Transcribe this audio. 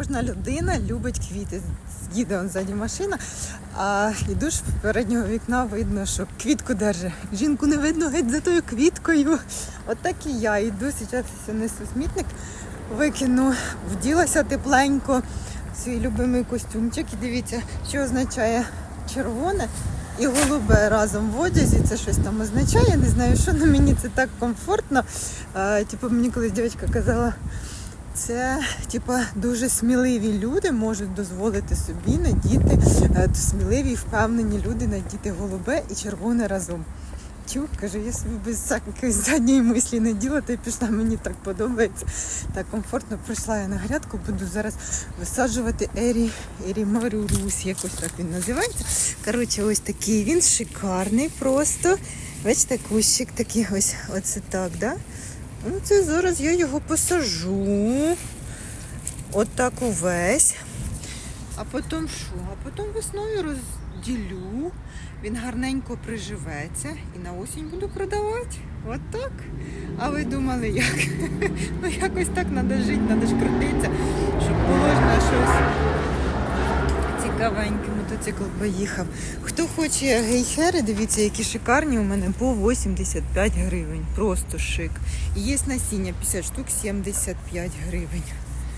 Кожна людина любить квіти. Їде он ззаді машина, а йду ж з переднього вікна видно, що квітку держить. Жінку не видно геть за тою квіткою. От так і я йду, зараз несу смітник, викину, вділася тепленько в свій любимий костюмчик. І дивіться, що означає червоне і голубе разом в одязі. Це щось там означає. Не знаю, що але мені це так комфортно. Типу, мені колись дівчинка казала. Це типа дуже сміливі люди можуть дозволити собі надіти е, сміливі, впевнені люди надіти голубе і червоне разом. Тю, каже, я собі без всякої задньої мислі наділа, та й пішла, мені так подобається. Так комфортно прийшла я на грядку, буду зараз висаджувати Ері, Ері Марюрус, якось так він називається. Коротше, ось такий він шикарний просто. Бачите, кущик такий ось, оце так, да? Ну, це зараз я його посажу. Отак увесь. А потім що? А потім весною розділю. Він гарненько приживеться і на осінь буду продавати. От так. А ви думали, як? Ну якось так треба жити, треба ж крутитися, щоб було ж на щось цікавеньке мотоцикл поїхав. Хто хоче гейхери, дивіться, які шикарні у мене по 85 гривень. Просто шик. І є насіння 50 штук 75 гривень.